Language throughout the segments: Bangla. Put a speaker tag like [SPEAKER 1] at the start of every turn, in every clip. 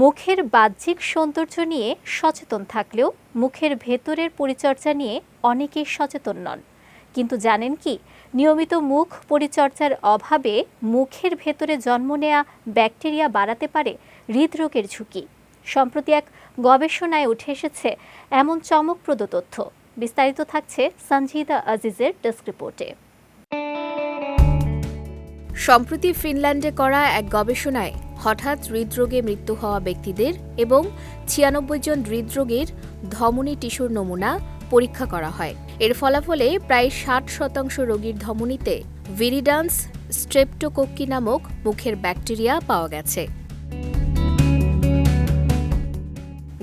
[SPEAKER 1] মুখের বাহ্যিক সৌন্দর্য নিয়ে সচেতন থাকলেও মুখের ভেতরের পরিচর্যা নিয়ে অনেকেই সচেতন নন। কিন্তু জানেন কি, নিয়মিত মুখ পরিচর্যার অভাবে মুখের ভেতরে জন্ম নেয়া ব্যাকটেরিয়া বাড়াতে পারে হৃদরোগের ঝুঁকি। সম্প্রতি এক গবেষণায় উঠে এসেছে এমন চমকপ্রদ তথ্য। বিস্তারিত থাকছে সঞ্জিদা আজিজের ডেস্ক রিপোর্টে।
[SPEAKER 2] সম্প্রতি ফিনল্যান্ডে করা এক গবেষণায় হঠাৎ হৃদরোগে মৃত্যু হওয়া ব্যক্তিদের এবং ছিয়ানব্বই জন হৃদরোগীর ধমনী টিস্যুর নমুনা পরীক্ষা করা হয়। এর ফলাফলে প্রায় ষাট শতাংশ রোগীর ধমনীতে ভিরিডান্স স্ট্রেপ্টোকোক্কি নামক মুখের ব্যাকটেরিয়া পাওয়া গেছে।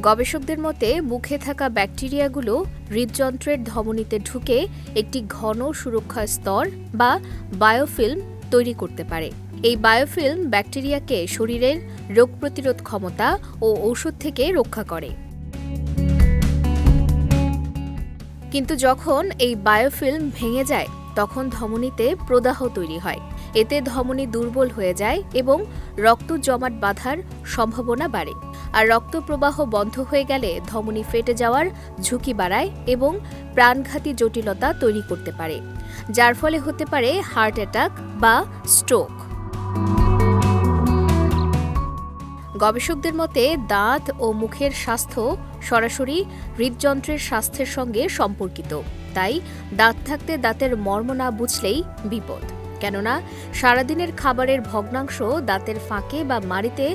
[SPEAKER 2] গবেষকদের মতে, মুখে থাকা ব্যাকটেরিয়াগুলো হৃদযন্ত্রের ধমনীতে ঢুকে একটি ঘন সুরক্ষা স্তর বা বায়োফিল্ম তৈরি করতে পারে। এই বায়োফিল্ম ব্যাকটেরিয়াকে শরীরের রোগ প্রতিরোধ ক্ষমতা ও ঔষধ থেকে রক্ষা করে। কিন্তু যখন এই বায়োফিল্ম ভেঙে যায়, তখন ধমনীতে প্রদাহ তৈরি হয়। এতে ধমনী দুর্বল হয়ে যায় এবং রক্ত জমাট বাঁধার সম্ভাবনা বাড়ে। আর রক্ত প্রবাহ বন্ধ হয়ে গেলে ধমনী ফেটে যাওয়ার ঝুঁকি বাড়ায় এবং প্রাণঘাতী জটিলতা তৈরি করতে পারে, যার ফলে হতে পারে হার্ট অ্যাটাক বা স্ট্রোক। গবেষকদের মতে, দাঁত ও মুখের স্বাস্থ্য সরাসরি হৃদযন্ত্রের স্বাস্থ্যের সঙ্গে সম্পর্কিত। তাই দাঁত থাকতে দাঁতের মর্ম না বুঝলেই বিপদ। কেননা সারাদিনের খাবারের ভগ্নাংশ দাঁতের ফাঁকে বা মাড়িতে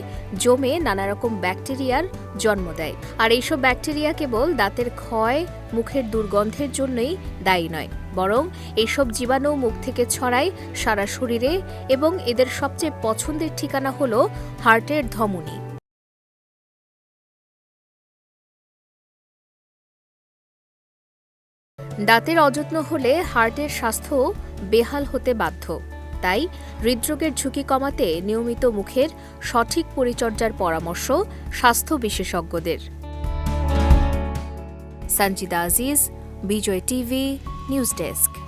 [SPEAKER 2] জমে নানা রকম ব্যাকটেরিয়ার জন্ম দেয়। আর এইসব ব্যাকটেরিয়া কেবল দাঁতের ক্ষয়, মুখের দুর্গন্ধের জন্যই দায়ী নয়, বরং এইসব জীবাণু মুখ থেকে ছড়ায় সারা শরীরে এবং এদের সবচেয়ে পছন্দের ঠিকানা হল হার্টের ধমনী। দাঁতের অযত্ন হলে হার্টের স্বাস্থ্য বেহাল হতে বাধ্য। তাই হৃদরোগের ঝুঁকি কমাতে নিয়মিত মুখের সঠিক পরিচর্যার পরামর্শ স্বাস্থ্য বিশেষজ্ঞদের। Sanjida Aziz, Bijoy TV, news desk.